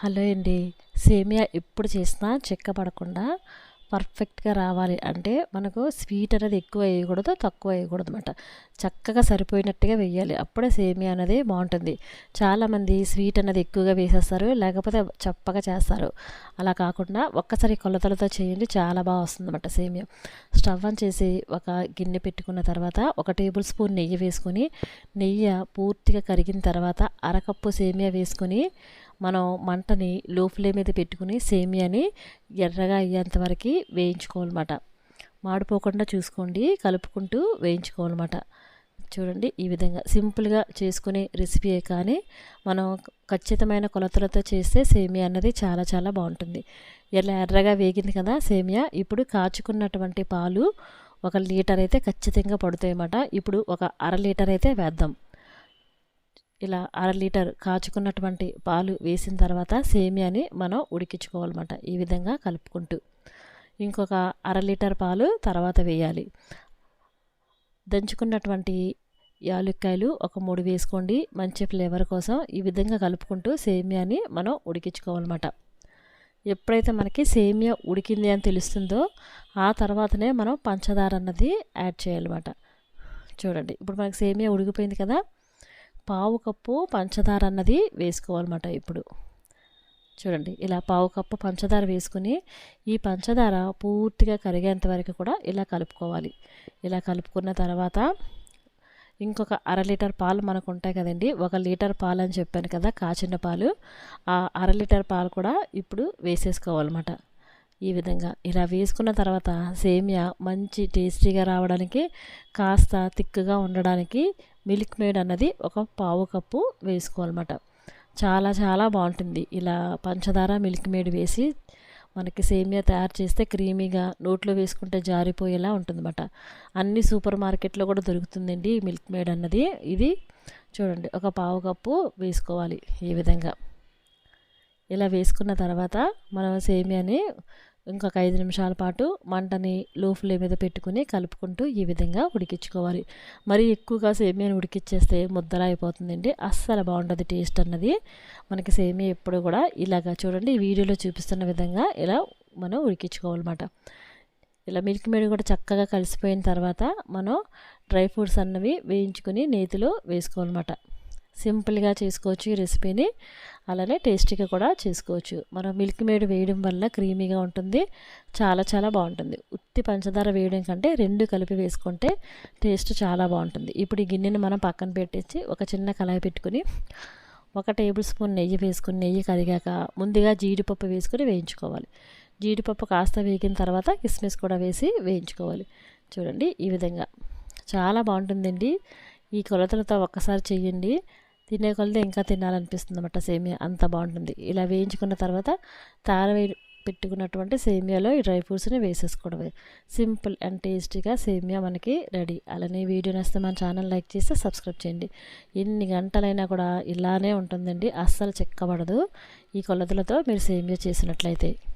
Hello అండి. సేమియా ఎప్పుడు చేసినా చెక్కపడకుండా పర్ఫెక్ట్గా రావాలి. అంటే మనకు స్వీట్ అనేది ఎక్కువ వేయకూడదు తక్కువ వేయకూడదు అనమాట చక్కగా సరిపోయినట్టుగా వేయాలి. అప్పుడే సేమియా అనేది బాగుంటుంది. చాలామంది స్వీట్ అనేది ఎక్కువగా వేసేస్తారు లేకపోతే చప్పగా చేస్తారు. అలా కాకుండా ఒక్కసారి కొలతలతో చేయండి చాలా బాగా వస్తుంది అనమాట సేమియా. స్టవ్ ఆన్ చేసి ఒక గిన్నె పెట్టుకున్న తర్వాత ఒక టేబుల్ స్పూన్ నెయ్యి వేసుకొని నెయ్యి పూర్తిగా కరిగిన తర్వాత అరకప్పు సేమియా వేసుకొని మనం మంటని లో ఫ్లేమ్ మీద పెట్టుకుని సేమియాని ఎర్రగా అయ్యేంత వరకు వేయించుకోవాలన్నమాట. మాడిపోకుండా చూసుకోండి కలుపుకుంటూ వేయించుకోవాలన్నమాట. చూడండి ఈ విధంగా సింపుల్గా చేసుకునే రెసిపీయే కానీ మనం ఖచ్చితమైన కొలతలతో చేస్తే సేమియా అన్నది చాలా చాలా బాగుంటుంది. ఎలా ఎర్రగా వేగింది కదా సేమియా ఇప్పుడు కాచుకున్నటువంటి పాలు ఒక లీటర్ అయితే ఖచ్చితంగా పడుతాయన్నమాట. ఇప్పుడు ఒక అర లీటర్ అయితే వేద్దాం. ఇలా అర లీటర్ కాచుకున్నటువంటి పాలు వేసిన తర్వాత సేమియాని మనం ఉడికించుకోవాలన్నమాట ఈ విధంగా కలుపుకుంటూ. ఇంకొక అర లీటర్ పాలు తర్వాత వేయాలి. దంచుకున్నటువంటి యాలుక్కాయలు ఒక మూడు వేసుకోండి. మంచి ఫ్లేవర్ కోసం ఈ విధంగా కలుపుకుంటూ సేమియాని మనం ఉడికించుకోవాలన్నమాట. ఎప్పుడైతే మనకి సేమియా ఉడికింది అని తెలుస్తుందో ఆ తర్వాతనే మనం పంచదార అన్నది యాడ్ చేయాలన్నమాట. చూడండి ఇప్పుడు మనకి సేమియా ఉడికిపోయింది కదా పావు కప్పు పంచదార అన్నది వేసుకోవాలన్నమాట ఇప్పుడు. చూడండి ఇలా పావు కప్పు పంచదార వేసుకుని ఈ పంచదార పూర్తిగా కరిగేంత వరకు కూడా ఇలా కలుపుకోవాలి. ఇలా కలుపుకున్న తర్వాత ఇంకొక అర లీటర్ పాలు మనకు ఉంటాయి కదండి ఒక లీటర్ పాలు అని చెప్పాను కదా కాచిన పాలు. ఆ అర లీటర్ పాలు కూడా ఇప్పుడు వేసేసుకోవాలన్నమాట. ఈ విధంగా. ఇలా వేసుకున్న తర్వాత సేమియా మంచి టేస్టీగా రావడానికి కాస్త తిక్కుగా ఉండడానికి మిల్క్ మేడ్ అన్నది ఒక పావు కప్పు వేసుకోవాలన్నమాట. చాలా చాలా బాగుంటుంది. ఇలా పంచదార మిల్క్ మేడ్ వేసి మనకి సేమియా తయారు చేస్తే క్రీమీగా నోట్లో వేసుకుంటే జారిపోయేలా ఉంటుందన్నమాట. అన్ని సూపర్ మార్కెట్లో కూడా దొరుకుతుందండి మిల్క్ మేడ్ అన్నది. ఇది చూడండి ఒక పావు కప్పు వేసుకోవాలి ఈ విధంగా. ఇలా వేసుకున్న తర్వాత మనం సేమియాని ఇంకొక ఐదు నిమిషాల పాటు మంటని లో ఫ్లేమ్ మీద పెట్టుకుని కలుపుకుంటూ ఈ విధంగా ఉడికించుకోవాలి. మరి ఎక్కువగా సేమియాని ఉడికిచ్చేస్తే ముద్దలా అయిపోతుందండి. అస్సలు బాగుంటుంది టేస్ట్ అన్నది. మనకి సేమియా ఎప్పుడు కూడా ఇలాగా చూడండి ఈ వీడియోలో చూపిస్తున్న విధంగా ఇలా మనం ఉడికించుకోవాలన్నమాట. ఇలా మిల్క్ మేడ్ కూడా చక్కగా కలిసిపోయిన తర్వాత మనం డ్రై ఫ్రూట్స్ అన్నవి వేయించుకొని నేతిలో వేసుకోవాలన్నమాట. సింపుల్గా చేసుకోవచ్చు ఈ రెసిపీని. అలానే టేస్టీగా కూడా చేసుకోవచ్చు. మనం మిల్క్ మేడ్ వేయడం వల్ల క్రీమీగా ఉంటుంది. చాలా చాలా బాగుంటుంది. ఉత్తి పంచదార వేయడం కంటే రెండు కలిపి వేసుకుంటే టేస్ట్ చాలా బాగుంటుంది. ఇప్పుడు ఈ గిన్నెని మనం పక్కన పెట్టేసి ఒక చిన్న కళాయి పెట్టుకుని ఒక టేబుల్ స్పూన్ నెయ్యి వేసుకుని నెయ్యి కరిగాక ముందుగా జీడిపప్పు వేసుకొని వేయించుకోవాలి. జీడిపప్పు కాస్త వేగిన తర్వాత కిస్మిస్ కూడా వేసి వేయించుకోవాలి. చూడండి ఈ విధంగా. చాలా బాగుంటుందండి. ఈ కొలతలతో ఒక్కసారి చేయండి తినే కొలది ఇంకా తినాలనిపిస్తుంది అన్నమాట సేమియా. అంత బాగుంటుంది. ఇలా వేయించుకున్న తర్వాత తార పెట్టుకున్నటువంటి సేమియాలో ఈ డ్రై ఫ్రూట్స్ని వేసేసుకోవడమే. సింపుల్ అండ్ టేస్టీగా సేమియా మనకి రెడీ. అలానే వీడియో నచ్చితే మన ఛానల్ లైక్ చేస్తే సబ్స్క్రైబ్ చేయండి. ఎన్ని గంటలైనా కూడా ఇలానే ఉంటుందండి. అస్సలు చెక్కబడదు ఈ కొలతలతో మీరు సేమియా చేసినట్లయితే.